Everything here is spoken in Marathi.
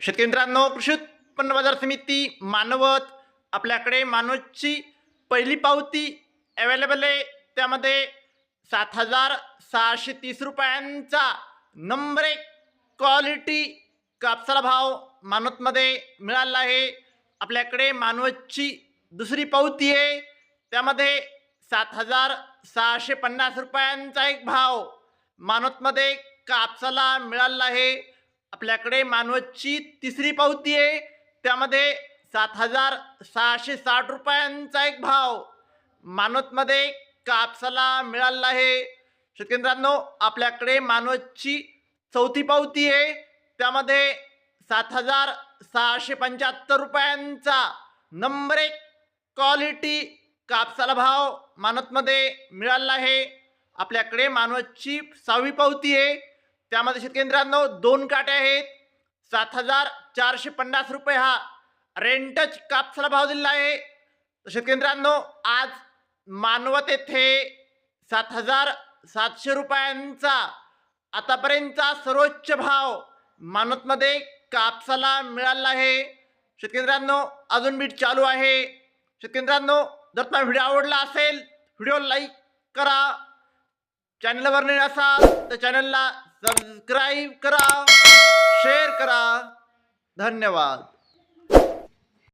शेतकरी मित्रांनो कृषी उत्पन्न बाजार समिती मानवत आपल्याकडे मानवतची पहिली पावती अवेलेबल आहे. त्यामध्ये सात हजार सहाशे तीस रुपयांचा नंबर एक क्वालिटी कापसाला भाव मानवतमध्ये मिळाला आहे. आपल्याकडे मानवतची दुसरी पावती आहे. त्यामध्ये सात हजार सहाशे पन्नास रुपयांचा एक भाव मानवतमध्ये कापसाला मिळाला आहे. आपल्याकडे मानवतची तिसरी पावती आहे. त्यामध्ये सात हजार सहाशे साठ रुपयांचा एक भाव. मानवतमध्ये कापसाला मिळाला आहे. शेतकरी आपल्याकडे मानवतची चौथी पावती आहे. त्यामध्ये सात हजार सहाशे पंच्याहत्तर रुपयांचा नंबर एक क्वालिटी कापसाला भाव मानवतमध्ये मिळाला आहे. आपल्याकडे मानवतची सहावी पावती आहे. त्यामध्ये शेतकेंद्रांनो दोन काटे आहेत. सात हजार चारशे पन्नास रुपये हा रेंटच कापसाला भाव दिलेला आहे. शेतकेंद्रांनो आज मानवत येथे सात हजार सातशे रुपयांचा आतापर्यंतचा सर्वोच्च भाव मानवतमध्ये कापसाला मिळाला आहे. शेतकेंद्रांनो अजून बीट चालू आहे. शेतकेंद्रांनो जर तुम्हाला व्हिडिओ आवडला असेल व्हिडिओ लाईक करा. चॅनलवर नाही असाल तर चॅनलला सबस्क्राईब करा शेअर करा. धन्यवाद.